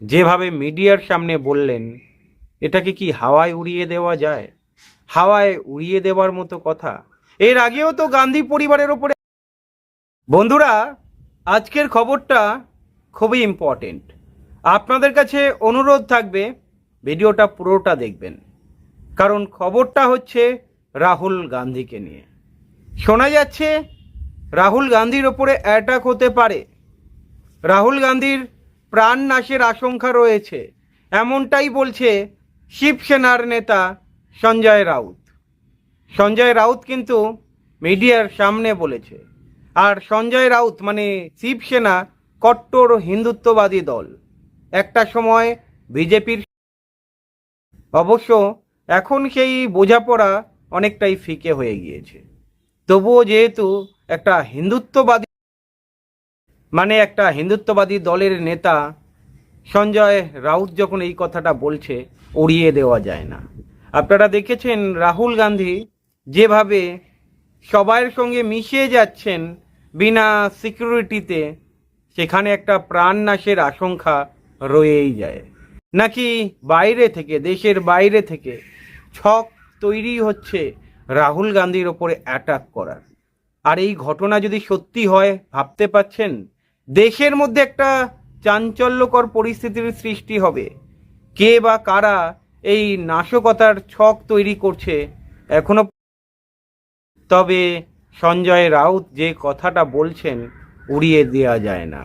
যেভাবে মিডিয়ার সামনে বললেন, এটাকে কি হাওয়ায় উড়িয়ে দেওয়া যায়? হাওয়ায় উড়িয়ে দেওয়ার মতো কথা? এর আগেও তো গান্ধী পরিবারের ওপরে বন্ধুরা, আজকের খবরটা খুবই ইম্পর্টেন্ট আপনাদের কাছে অনুরোধ থাকবে, ভিডিওটা পুরোটা দেখবেন। কারণ খবরটা হচ্ছে রাহুল গান্ধীকে নিয়ে। শোনা যাচ্ছে, রাহুল গান্ধীর ওপরে অ্যাটাক হতে পারে। রাহুল গান্ধীর প্রাণ নাশের আশঙ্কা রয়েছে। এমনটাই বলছে শিবসেনার নেতা সঞ্জয় রাউত। সঞ্জয় রাউত কিন্তু মিডিয়ার সামনে বলেছে। আর সঞ্জয় রাউত মানে শিবসেনা কট্টর হিন্দুত্ববাদী দল। একটা সময় বিজেপির অবশ্য এখন সেই বোঝাপড়া অনেকটাই ফিকে হয়ে গিয়েছে। তবুও যেহেতু একটা হিন্দুত্ববাদী মানে একটা হিন্দুত্ববাদী দলের নেতা সঞ্জয় রাউত যখন এই কথাটা বলছে, উড়িয়ে দেওয়া যায় না। আপনারা দেখেছেন রাহুল গান্ধী যেভাবে সবাইয়ের সঙ্গে মিশে যাচ্ছেন বিনা সিকিউরিটিতে, সেখানে একটা প্রাণ নাশের আশঙ্কা রয়েই যায়। নাকি বাইরে থেকে, দেশের বাইরে থেকে ছক তৈরি হচ্ছে রাহুল গান্ধীর ওপরে অ্যাটাক করার। আর এই ঘটনা যদি সত্যি হয়, ভাবতে পাচ্ছেন দেশের মধ্যে একটা চাঞ্চল্যকর পরিস্থিতির সৃষ্টি হবে। কে বা কারা এই নাশকতার ছক তৈরি করছে এখনও তবে সঞ্জয় রাউত যে কথাটা বলছেন উড়িয়ে দেওয়া যায় না।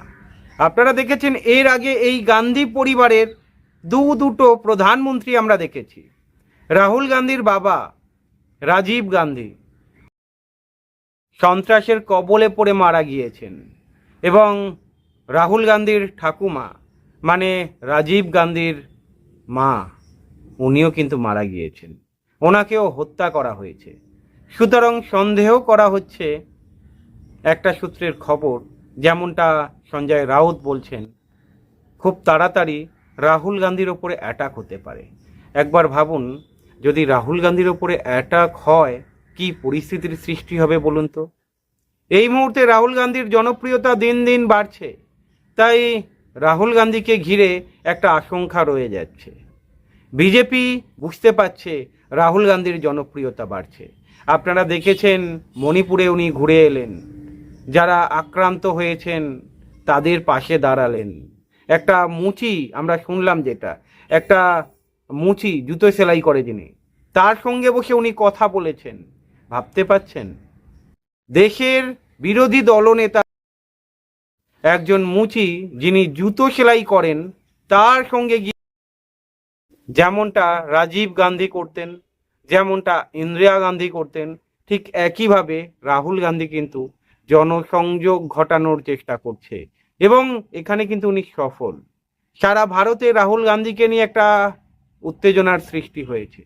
আপনারা দেখেছেন এর আগে এই গান্ধী পরিবারের দু দুটো প্রধানমন্ত্রী আমরা দেখেছি। রাহুল গান্ধীর বাবা, রাজীব গান্ধী সন্ত্রাসের কবলে পড়ে মারা গিয়েছেন। এবং রাহুল গান্ধীর ঠাকুমা মানে রাজীব গান্ধীর মা, উনিও কিন্তু মারা গিয়েছেন। ওনাকেও হত্যা করা হয়েছে। সুতরাং সন্দেহ করা হচ্ছে একটা সূত্রের খবর, যেমনটা সঞ্জয় রাউত বলছেন, খুব তাড়াতাড়ি রাহুল গান্ধীর ওপরে অ্যাটাক হতে পারে। একবার ভাবুন, যদি রাহুল গান্ধীর ওপরে অ্যাটাক হয়, কি পরিস্থিতির সৃষ্টি হবে বলুন তো? এই মুহূর্তে রাহুল গান্ধীর জনপ্রিয়তা দিন দিন বাড়ছে। তাই রাহুল গান্ধীকে ঘিরে একটা আশঙ্কা রয়ে যাচ্ছে। বিজেপি বুঝতে পারছে রাহুল গান্ধীর জনপ্রিয়তা বাড়ছে। আপনারা দেখেছেন মণিপুরে উনি ঘুরে এলেন। যারা আক্রান্ত হয়েছেন, তাদের পাশে দাঁড়ালেন। একটা মুচি, আমরা শুনলাম যেটা, একটা মুচি জুতো সেলাই করে যিনি, তার সঙ্গে বসে উনি কথা বলেছেন। ভাবতে পাচ্ছেন দেশের বিরোধী দলনেতা একজন মুচি যিনি জুতো সেলাই করেন, তার সঙ্গে গিয়ে যেমনটা রাজীব গান্ধী করতেন, যেমনটা ইন্দিরা গান্ধী করতেন, ঠিক একইভাবে রাহুল গান্ধী কিন্তু জনসংযোগ ঘটানোর চেষ্টা করছে এবং এখানে কিন্তু উনি সফল। সারা ভারতে রাহুল গান্ধীকে নিয়ে একটা উত্তেজনার সৃষ্টি হয়েছে।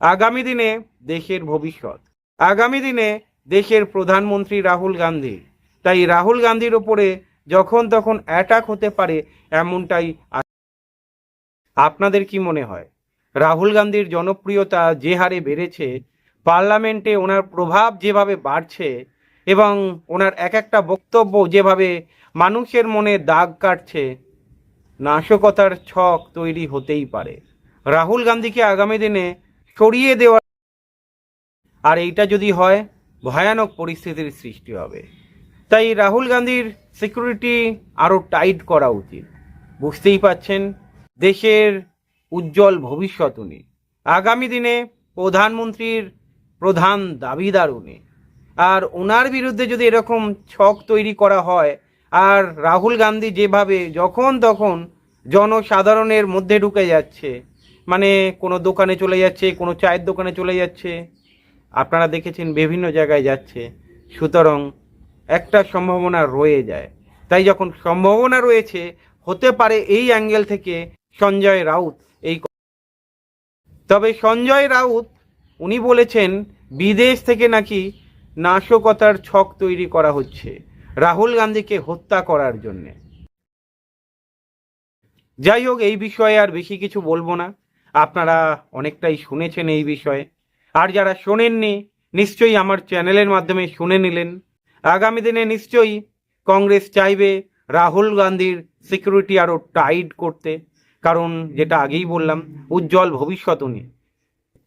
আগামী দিনে দেশের ভবিষ্যৎ। আগামী দিনে দেশের প্রধানমন্ত্রী রাহুল গান্ধী। তাই রাহুল গান্ধীর ওপরে যখন তখন অ্যাটাক হতে পারে এমনটাই আপনাদের কি মনে হয়? রাহুল গান্ধীর জনপ্রিয়তা যে হারে বেড়েছে, পার্লামেন্টে ওনার প্রভাব যেভাবে বাড়ছে এবং ওনার এক একটা বক্তব্য যেভাবে মানুষের মনে দাগ কাটছে, নাশকতার ছক তৈরি হতেই পারে। রাহুল গান্ধীকে আগামী দিনে সরিয়ে দেওয়া আর এইটা যদি হয় ভয়ানক পরিস্থিতির সৃষ্টি হবে। তাই রাহুল গান্ধীর সিকিউরিটি আরও টাইট করা উচিত। বুঝতেই পাচ্ছেন, দেশের উজ্জ্বল ভবিষ্যৎ উনি। আগামী দিনে প্রধানমন্ত্রীর প্রধান দাবিদার উনি। আর ওনার বিরুদ্ধে যদি এরকম ছক তৈরি করা হয়, আর রাহুল গান্ধী যেভাবে যখন তখন জনসাধারণের মধ্যে ঢুকে যাচ্ছে মানে কোনো দোকানে চলে যাচ্ছে, কোনো চায়ের দোকানে চলে যাচ্ছে আপনারা দেখেছেন বিভিন্ন জায়গায় যাচ্ছে। সুতরাং একটা সম্ভাবনা রয়ে যায়। তাই যখন সম্ভাবনা রয়েছে, হতে পারে এই অ্যাঙ্গেল থেকে সঞ্জয় রাউত এই তবে সঞ্জয় রাউত, উনি বলেছেন, বিদেশ থেকে নাকি নাশকতার ছক তৈরি করা হচ্ছে রাহুল গান্ধীকে হত্যা করার জন্যে। যাই হোক, এই বিষয়ে আর বেশি কিছু বলব না। আপনারা অনেকটাই শুনেছেন এই বিষয়ে। আর যারা শোনেননি, নিশ্চয়ই আমার চ্যানেলের মাধ্যমে শুনে নিলেন। আগামী দিনে নিশ্চয়ই কংগ্রেস চাইবে রাহুল গান্ধীর সিকিউরিটি আরও টাইট করতে, কারণ যেটা আগেই বললাম, উজ্জ্বল ভবিষ্যৎ উনি।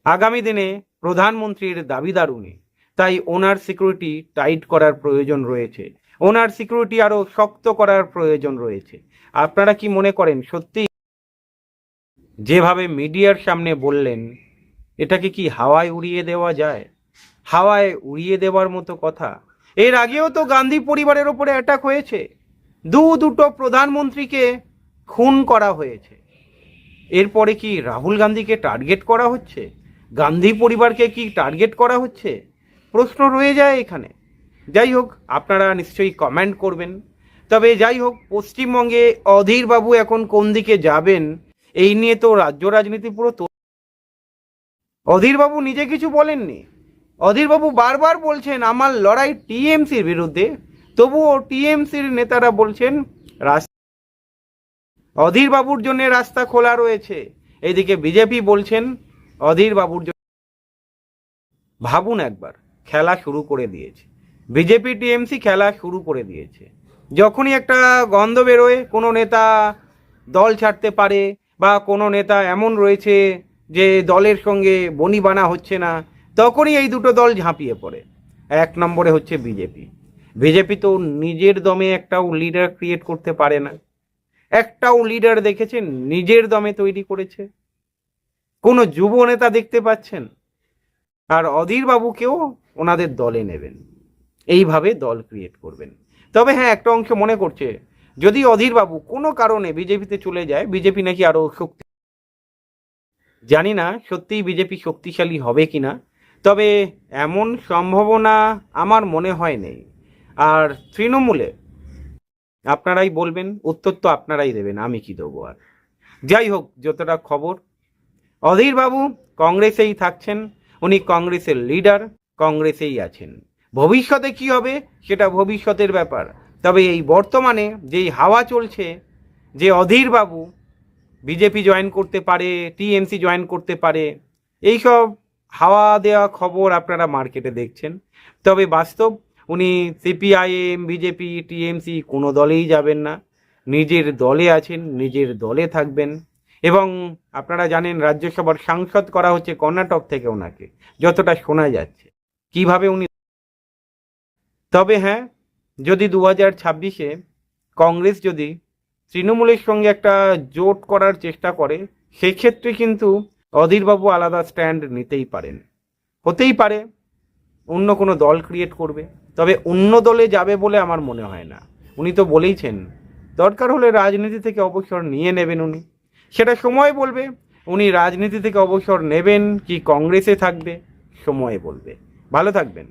আগামী দিনে প্রধানমন্ত্রীর দাবিদার উনি, তাই ওনার সিকিউরিটি টাইট করার প্রয়োজন রয়েছে। ওনার সিকিউরিটি আরও শক্ত করার প্রয়োজন রয়েছে। আপনারা কি মনে করেন, সত্যি? যেভাবে মিডিয়ার সামনে বললেন এটাকে কি হাওয়ায় উড়িয়ে দেওয়া যায়? হাওয়ায় উড়িয়ে দেওয়ার মতো কথা। এর আগেও তো গান্ধী পরিবারের ওপরে অ্যাটাক হয়েছে। দু দুটো প্রধানমন্ত্রীকে খুন করা হয়েছে। এরপরে কি রাহুল গান্ধীকে টার্গেট করা হচ্ছে? গান্ধী পরিবারকে কি টার্গেট করা হচ্ছে? প্রশ্ন রয়ে যায় এখানে। যাই হোক, আপনারা নিশ্চয়ই কমেন্ট করবেন। তবে যাই হোক, পশ্চিমবঙ্গে অধীরবাবু এখন কোন দিকে যাবেন, এই নিয়ে তো রাজ্য রাজনীতি পুরো অধীরবাবু নিজে কিছু বলেননি। অধীরবাবু বারবার বলছেন, আমার লড়াই টিএমসির বিরুদ্ধে। তবুও টিএমসির নেতারা বলছেন, রাস্তা অধীর বাবুর জন্য রাস্তা খোলা রয়েছে। এদিকে বিজেপি বলছেন, অধীরবাবুর জন্য ভাবুন একবার, খেলা শুরু করে দিয়েছে। বিজেপি টিএমসি খেলা শুরু করে দিয়েছে। যখনই একটা গন্ধ বেরোয়, কোনো নেতা দল ছাড়তে পারে বা কোনো নেতা এমন রয়েছে যে দলের সঙ্গে বনিবানা হচ্ছে না, তখনই এই দুটো দল ঝাঁপিয়ে পড়ে। এক নম্বরে হচ্ছে বিজেপি। বিজেপি তো নিজের দমে একটাও লিডার ক্রিয়েট করতে পারে না। একটাও লিডার দেখেছেন, নিজের দমে তৈরি করেছে। কোনো যুব নেতা দেখতে পাচ্ছেন? আর অধীর বাবুকেও ওনাদের দলে নেবেন। এইভাবে দল ক্রিয়েট করবেন। তবে হ্যাঁ একটা অংশ মনে করছে, যদি অধীর বাবু কোনো কারণে বিজেপিতে চলে যায়, বিজেপি নাকি আরও শক্তি জানি না সত্যিই বিজেপি শক্তিশালী হবে কি না তবে এমন সম্ভাবনা আমার মনে হয় নেই। আর তৃণমূলে আপনারাই বলবেন, উত্তর তো আপনারাই দেবেন, আমি কি দেবো আর? যাই হোক, যতটা খবর। অধীর বাবু কংগ্রেসেই থাকছেন, উনি কংগ্রেসের লিডার, কংগ্রেসেই আছেন। ভবিষ্যতে কি হবে, সেটা ভবিষ্যতের ব্যাপার। তবে এই বর্তমানে যেই হাওয়া চলছে, যে অধীর বাবু বিজেপি জয়েন করতে পারে টিএমসি জয়েন করতে পারে, এইসব হাওয়া দেওয়া খবর আপনারা মার্কেটে দেখছেন। তবে বাস্তব উনি সিপিআইএম বিজেপি টিএমসি কোনো দলেই যাবেন না। নিজের দলে আছেন, নিজের দলে থাকবেন। এবং আপনারা জানেন রাজ্যসভার সাংসদ করা হচ্ছে কর্ণাটক থেকে ওনাকে, যতটা শোনা যাচ্ছে। কীভাবে উনি তবে হ্যাঁ যদি দু হাজার ছাব্বিশে কংগ্রেস যদি তৃণমূলের সঙ্গে একটা জোট করার চেষ্টা করে, সেই ক্ষেত্রে কিন্তু অধীরবাবু আলাদা স্ট্যান্ড নিতেই পারেন। হতেই পারে, অন্য কোনো দল ক্রিয়েট করবে, তবে অন্য দলে যাবে বলে আমার মনে হয় না। উনি তো বলেইছেন, দরকার হলে রাজনীতি থেকে অবসর নিয়ে নেবেন উনি। সেটা সময় বলবে, উনি রাজনীতি থেকে অবসর নেবেন কি কংগ্রেসে থাকবে, সময় বলবে। ভালো থাকবেন।